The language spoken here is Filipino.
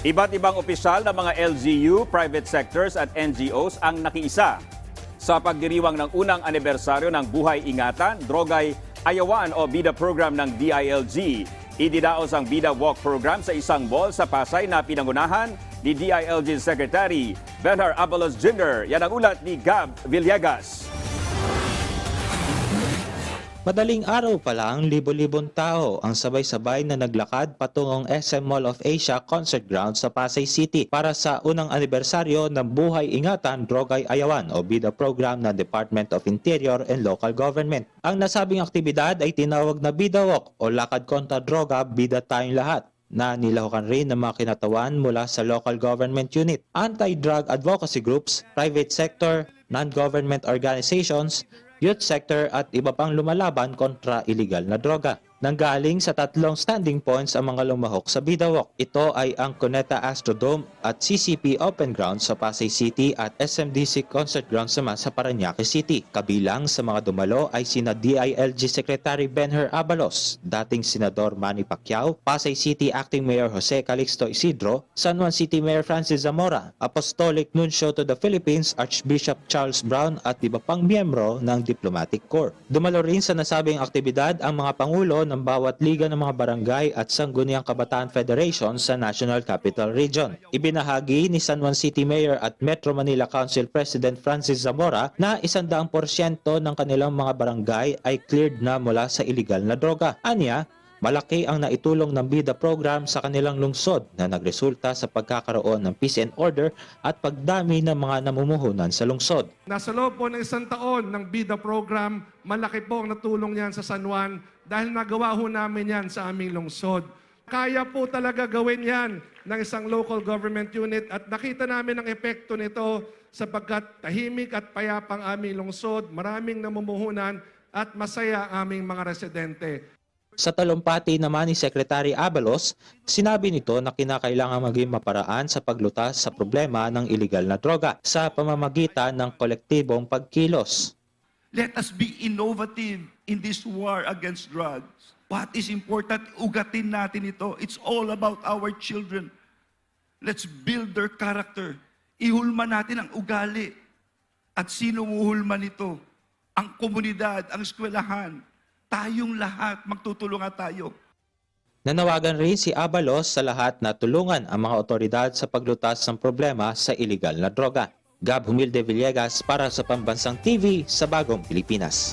Iba't ibang opisyal ng mga LGU, private sectors at NGOs ang nakiisa sa pagdiriwang ng unang anibersaryo ng Buhay Ingatan, Drogay Ayawan o BIDA program ng DILG. Ididaos ang BIDA Walk program sa isang mall sa Pasay na pinangunahan ni DILG Secretary Benhar Abalos Jr. Yan ang ulat ni Gab Villegas. Madaling araw pa lang, libo-libong tao ang sabay-sabay na naglakad patungong SM Mall of Asia Concert Ground sa Pasay City para sa unang anibersaryo ng Buhay Ingatan Drogay Ayawan o BIDA program ng Department of Interior and Local Government. Ang nasabing aktibidad ay tinawag na BIDA Walk o Lakad Kontra Droga, BIDA Tayong Lahat na nilahukan rin ng mga kinatawan mula sa local government unit, anti-drug advocacy groups, private sector, non-government organizations, youth sector at iba pang lumalaban kontra illegal na droga. Nanggaling sa tatlong standing points ang mga lumahok sa Bidawok. Ito ay ang Cuneta Astrodome at CCP Open Ground sa Pasay City at SMDC Concert Ground sa sa Paranaque City. Kabilang sa mga dumalo ay sina DILG Secretary Benher Abalos, dating Senador Manny Pacquiao, Pasay City Acting Mayor Jose Calixto Isidro, San Juan City Mayor Francis Zamora, Apostolic Nuncio to the Philippines Archbishop Charles Brown at iba pang miyembro ng Diplomatic Corps. Dumalo rin sa nasabing aktibidad ang mga pangulo ng bawat liga ng mga barangay at Sangguniang Kabataan Federation sa National Capital Region. Ibinahagi ni San Juan City Mayor at Metro Manila Council President Francis Zamora na isandaang porsyento ng kanilang mga barangay ay cleared na mula sa illegal na droga. Anya, malaki ang naitulong ng BIDA program sa kanilang lungsod na nagresulta sa pagkakaroon ng peace and order at pagdami ng mga namumuhunan sa lungsod. Nasa loob po ng isang taon ng BIDA program, malaki po ang natulong niyan sa San Juan dahil nagawa ho namin yan sa aming lungsod. Kaya po talaga gawin yan ng isang local government unit at nakita namin ang epekto nito sapagkat tahimik at payapang aming lungsod, maraming namumuhunan at masaya aming mga residente. Sa talumpati naman ni Secretary Abalos, sinabi nito na kinakailangan maging maparaan sa paglutas sa problema ng illegal na droga sa pamamagitan ng kolektibong pagkilos. Let us be innovative in this war against drugs. What is important, ugatin natin ito. It's all about our children. Let's build their character. Ihulma natin ang ugali. At sino uhulma nito? Ang komunidad, ang eskwelahan. Tayong lahat, magtutulungan tayo. Nanawagan rin si Abalos sa lahat na tulungan ang mga otoridad sa paglutas ng problema sa illegal na droga. Gab Humilde Villegas para sa Pambansang TV sa Bagong Pilipinas.